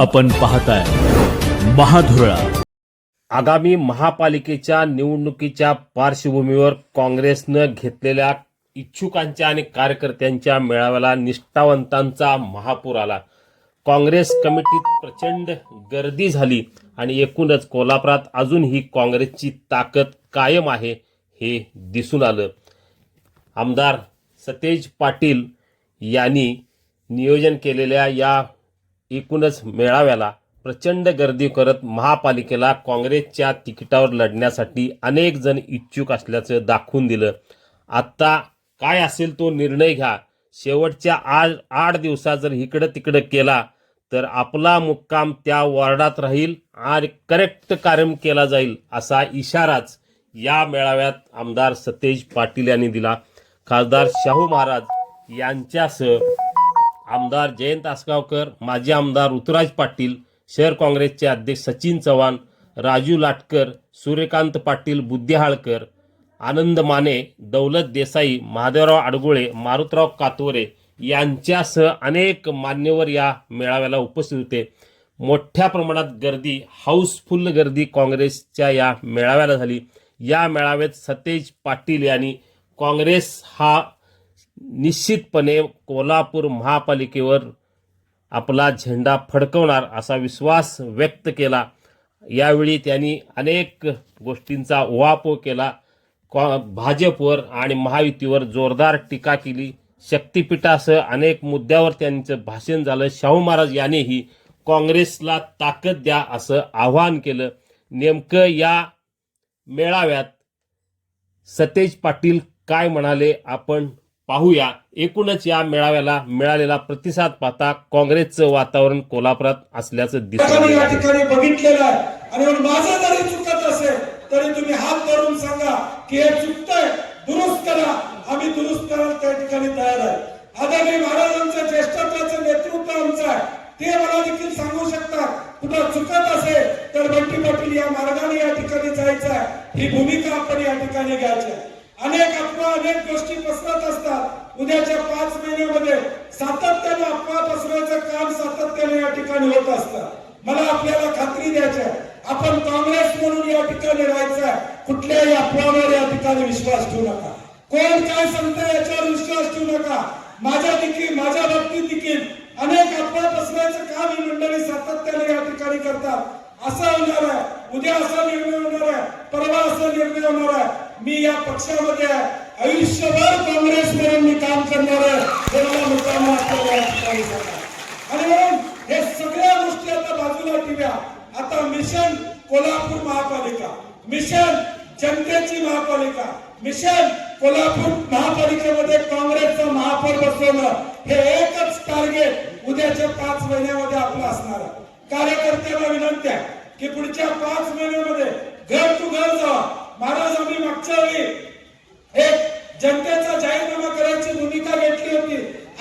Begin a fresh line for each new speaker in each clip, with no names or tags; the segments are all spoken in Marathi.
आपण पाहताय. महाधुरळा.
आगामी महापालिकेच्या निवडणुकीच्या पार्श्वभूमीवर काँग्रेसनं घेतलेल्या इच्छुकांच्या आणि कार्यकर्त्यांच्या मेळाव्याला निष्ठावंतांचा महापूर आला. काँग्रेस कमिटीत प्रचंड गर्दी झाली आणि एकूणच कोल्हापुरात अजूनही काँग्रेसची ताकद कायम आहे हे दिसून आलं. आमदार सतेज पाटील यांनी नियोजन केलेल्या या एकूणच मेळाव्याला प्रचंड गर्दी करत महापालिकेला काँग्रेसच्या तिकिटावर लढण्यासाठी अनेक जण इच्छुक असल्याचं दाखवून दिलं. आत्ता काय असेल तो निर्णय घ्या. शेवटच्या आठ आठ दिवसात जर इकडं तिकडं केला तर आपला मुक्काम त्या वॉर्डात राहील आणि करेक्ट कार्यम केला जाईल असा इशाराच या मेळाव्यात आमदार सतेज पाटील यांनी दिला. खासदार शाहू महाराज यांच्यासह आमदार जयंत आसगावकर माजी आमदार ऋतुराज पाटील शहर काँग्रेसचे अध्यक्ष सचिन चव्हाण राजू लाटकर सूर्यकांत पाटील बुद्धिहाळकर आनंद माने दौलत देसाई महादेवराव आडगुळे मारुतराव कातोरे यांच्यासह अनेक मान्यवर या मेळाव्याला उपस्थित होते. मोठ्या प्रमाणात गर्दी हाऊसफुल गर्दी काँग्रेसच्या या मेळाव्याला झाली. या मेळाव्यात सतेज पाटील यांनी काँग्रेस हा निश्चितपणे कोल्हापूर महापालिकेवर आपला झेंडा फडकवणार असा विश्वास व्यक्त केला. यावेळी त्यांनी अनेक गोष्टींचा उहापोह केला. कॉ भाजपवर आणि महायुतीवर जोरदार टीका केली. शक्तिपीठासह अनेक मुद्द्यावर त्यांचं भाषण झालं. शाहू महाराज यांनीही काँग्रेसला ताकद द्या असं आवाहन केलं. नेमकं या मेळाव्यात सतेज पाटील काय म्हणाले? आपण पाहूया. एकूणच या मेळाव्याला मिळालेला प्रतिसाद पाहता काँग्रेसचं वातावरण कोल्हापुरात असल्याचं आलं
या. ठिकाणी बघितलेलं आहे. आणि माझं जरी चुकत असेल तरी तुम्ही हात धरून सांगा की हे चुकतंय. दुरुस्त करा. आम्ही दुरुस्त करायला त्या ठिकाणी तयार आहे. आदरणीय महाराजांचं ज्येष्ठत्वाचं नेतृत्व आमचं आहे. ते मला देखील सांगू शकतात. कुठं चुकत असेल तर बंटी पाटील या मार्गाने या ठिकाणी जायचं आहे. ही भूमिका आपण या ठिकाणी घ्यायची आहे. अनेक अफवा अनेक गोष्टी पसरत असतात. उद्याच्या पाच महिन्यामध्ये सातत्याने अफवा पसरवायचं काम सातत्याने या ठिकाणी होत असतं. मला आपल्याला खात्री द्यायची आहे आपण काँग्रेस म्हणून या ठिकाणी राहायचं आहे कुठल्याही अफवावर या ठिकाणी विश्वास ठेवू नका. कोण काय सांगतं याच्यावर विश्वास ठेवू नका. माझ्या देखील माझ्या बाबतीत देखील अनेक अफवा पसरायचं काम ही मंडळी सातत्याने या ठिकाणी करतात. असं होणार आहे. उद्या असा निर्णय होणार आहे. परवा असा निर्णय होणार आहे. मी या पक्षामध्ये आयुष्यभर काँग्रेस म्हणून मी काम करणार आहे मुद्दाम आणि म्हणून हे सगळ्या गोष्टी आता बाजूला ठेव्या. आता मिशन कोल्हापूर महापालिका मिशन जनतेची महापालिका मिशन कोल्हापूर महापालिकेमध्ये काँग्रेसचं महापौर बसवणं हे एकच टार्गेट उद्याच्या पाच महिन्यामध्ये आपलं असणार आहे. कार्यकर्त्यांना विनंती आहे की पुढच्या पाच महिन्यामध्ये घर टू घर जावा. महाराज आम्ही मागच्या वेळी एक जनतेचा जाहीरनामा करायची भूमिका घेतली होती.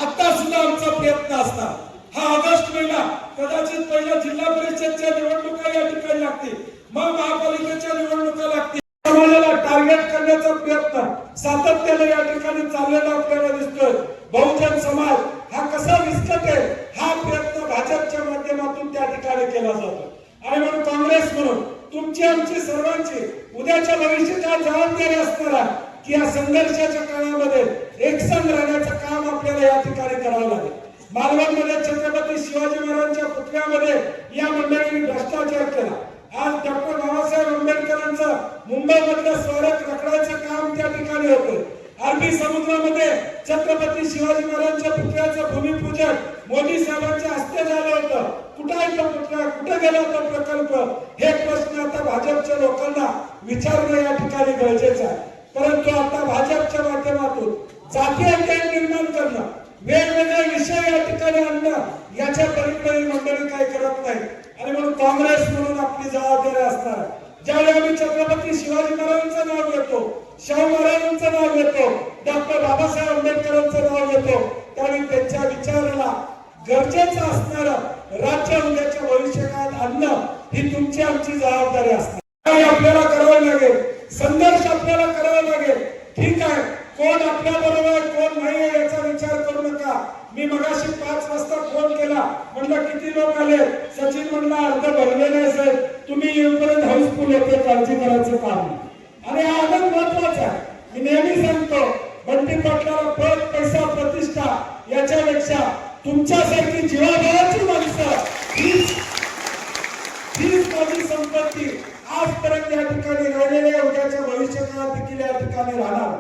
आता सुद्धा आमचा प्रयत्न असता हा ऑगस्ट महिना कदाचित पहिल्या जिल्हा परिषदच्या निवडणुका या ठिकाणी लागतील. मग महापालिकेच्या निवडणुका लागतील. समाजाला टार्गेट करण्याचा प्रयत्न सातत्याने या ठिकाणी चाललेला आपल्याला दिसतोय. बहुजन समाज हा कसा विस्कट हा प्रयत्न भाजपच्या माध्यमातून त्या ठिकाणी केला जातो. आणि म्हणून काँग्रेस म्हणून तुमची आमची सर्वांची उद्याच्या भविष्याच्या जबाबदारी असणार की या संघर्षाच्या काळामध्ये एकसंघ राहण्याचं काम आपल्याला या ठिकाणी करावं लागेल. मालवणमध्ये छत्रपती शिवाजी महाराजांच्या पुतळ्यामध्ये या मंडळींनी भ्रष्टाचार केला. आज डॉक्टर बाबासाहेब आंबेडकरांचं मुंबईमधलं स्मारक रखडायचं काम त्या ठिकाणी होतं. अरबी समुद्रामध्ये छत्रपती शिवाजी महाराजांच्या पुतळ्याचं भूमिपूजन मोदी साहेबांच्या हस्ते झालं होतं. कुठं ऐकलं तो कुठं कुठे गेला तो प्रकल्प? हे प्रश्न आता भाजपच्या लोकांना विचारणं या ठिकाणी गरजेचं आहे. परंतु आता भाजपच्या माध्यमातून जातीय अन्याय निर्माण करणं वेगवेगळ्या विषय या ठिकाणी आणणं याच्या पलीकडे मंडळी काय करत नाही. आणि म्हणून काँग्रेस म्हणून आपली जबाबदारी असणार. ज्यावेळी आम्ही छत्रपती शिवाजी महाराजांचं नाव घेतो शाहू महाराजांचं नाव घेतो डॉक्टर बाबासाहेब आंबेडकरांचं नाव घेतो त्यावेळी त्यांच्या विचाराला गरजेचं असणारं राज्य उद्याच्या भविष्यकाळात आणणं ही तुमची आमची जबाबदारी असते. आपल्याला करावं लागेल संघर्ष आपल्याला करावा लागेल. ठीक आहे कोण आपल्या बरोबर कोण नाही आहे याचा विचार करू नका. मी मगाशी पाच वाजता फोन केला. म्हणलं किती लोक आले? सचिन म्हणला अर्ध भरले नाही साहेब. तुम्ही येऊपर्यंत हाऊसफुल होते काळजी करायचं काम आणि हा आनंद महत्त्वाचा आहे. मी नेहमी सांगतो बंटी पाटलाला पद पैसा प्रतिष्ठा याच्यापेक्षा तुमच्यासारखी जीवा माणसं हीच हीच माझी संपत्ती आजपर्यंत या ठिकाणी राहिलेल्या उद्याच्या भविष्य काळात देखील या ठिकाणी राहणार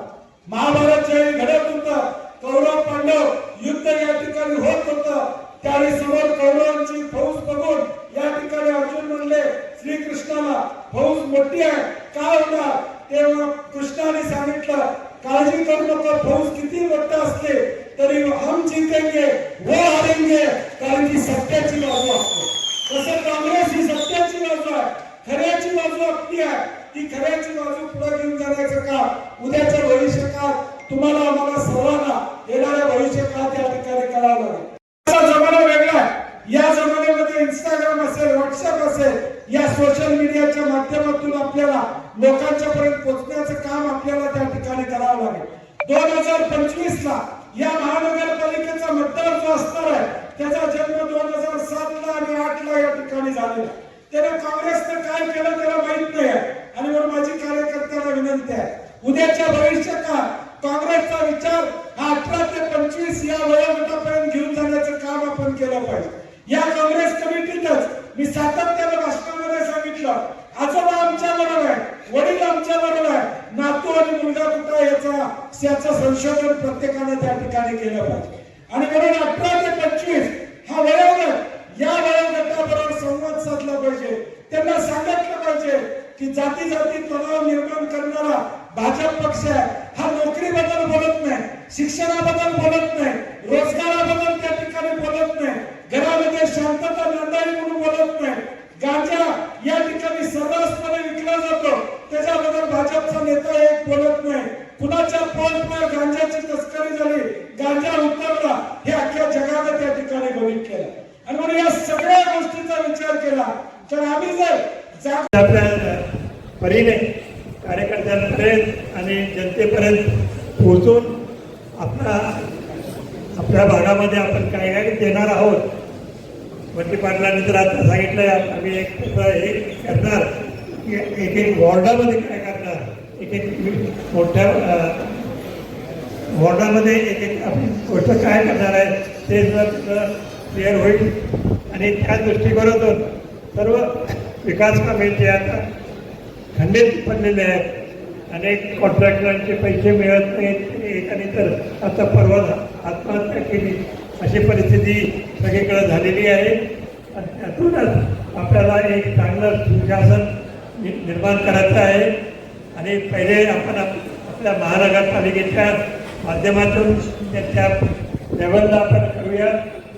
महाभारत ज्यावेळी घडत होतं कौरव पांडव युद्ध या ठिकाणी होत होतं त्यावेळी समोर कौरवांची फौज बघून या ठिकाणी अर्जुन म्हणले श्रीकृष्णाला फौज मोठी आहे काय होणार तेव्हा कृष्णाने सांगितलं काळजी करू नका फौज किती मोठा असते तरी हम जिंकेंगे वो हारेंगे कारण की सत्याची बाजू असते तसं काँग्रेस ही सत्याची बाजू आहे खऱ्याची बाजू आपली आहे ती खऱ्याची बाजू पुढे घेऊन जाण्याचं काम उद्याच्या भविष्यकाळात तुम्हाला आम्हाला सर्वांना येणाऱ्या भविष्यकाळात त्या ठिकाणी करावं लागेल. जमाना वेगळा आहे. या जमान्यामध्ये इंस्टाग्राम असेल व्हॉट्सअप असेल या सोशल मीडियाच्या माध्यमातून आपल्याला लोकांच्या पर्यंत पोहोचण्याचं काम आपल्याला त्या ठिकाणी करावं लागेल. दोन हजार पंचवीस ला या महानगरपालिकेचा मतदार जो असणार आहे त्याचा जन्म दोन हजार सात ला आणि आठ ला या ठिकाणी झालेला आहे. त्याने काँग्रेसनं काय केलं त्याला माहीत नाही. आणि म्हणून माझी कार्यकर्त्यांना विनंती आहे. उद्याच्या भविष्यकाळात काँग्रेसचा विचार हा अठरा ते पंचवीस या वयोगटापर्यंत घेऊन जाण्याचं काम आपण केलं पाहिजे. या काँग्रेस कमिटीतच मी सातत्यानं भाषणामध्ये सांगितलं. आजोबा आमच्या बरोबर आहे वडील आमच्या बरोबर आहे नातू आणि मुलगा कुठला याचा याचं संशोधन प्रत्येकानं त्या ठिकाणी केलं पाहिजे. आणि म्हणून अठरा ते पंचवीस हा वयोगट या वयोगटाबरोबर संवाद साधला पाहिजे. त्यांना सांगितलं पाहिजे की जाती जाती तणाव निर्माण करणारा भाजप पक्ष आहे. हा नोकरीबद्दल बोलत नाही शिक्षणाबद्दल बोलत नाही रोजगाराबद्दल त्या ठिकाणी बोलत नाही घरामध्ये शांतता नांदावी म्हणून बोलत नाही गांजा या ठिकाणी सर्रासपणे विकला जातो त्याच्याबद्दल भाजपचा नेता एक बोलत नाही कुणाच्या पोटवर गांजाची तस्करी झाली गांजा उतरला हे अख्ख्या जगाने त्या ठिकाणी बघितलेलं आहे. आणि म्हणून या सगळ्या गोष्टीचा विचार केला तर आम्ही जर जाग
आपल्या परीने कार्यकर्त्यांपर्यंत आणि जनतेपर्यंत पोहोचून आपला आपल्या भागामध्ये आपण काय काय देणार आहोत. मंत्री पाटलांनी तर आता सांगितलं आम्ही एक हे करणार. की एक एक वॉर्डामध्ये काय करणार? एक एक मोठ्या वॉर्डामध्ये एक एक आपण गोष्ट काय करणार आहे ते जर क्लिअर होईल. आणि त्या दृष्टिकोनातून सर्व विकास कामे जे आता खंडित पडलेले आहेत. अनेक कॉन्ट्रॅक्टरांचे पैसे मिळत नाहीत. एकाने तर आता परवा आत्महत्या केली. अशी परिस्थिती सगळीकडे झालेली आहे. आणि त्यातूनच आपल्याला एक चांगलं सुशासन निर्माण करायचं आहे. आणि पहिले आपण आप- आपल्या महानगरपालिकेच्या माध्यमातून त्या लेवलला आपण करूया.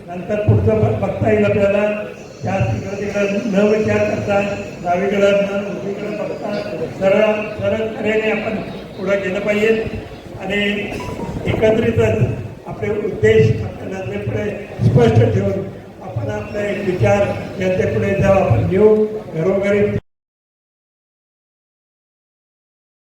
नंतर पुढचं बघता येईल आपल्याला. त्या तिकडं तिकडं न विचार करता डावीकडं न उजवीकडं बघता सरळ सरळ तऱ्हेने आपण पुढं गेलं पाहिजे. आणि एकत्रितच आपले उद्देश आपल्या पुढे स्पष्ट ठेवून आपण आपले एक विचार यांच्यापुढे जेव्हा आपण घेऊ घरोघरी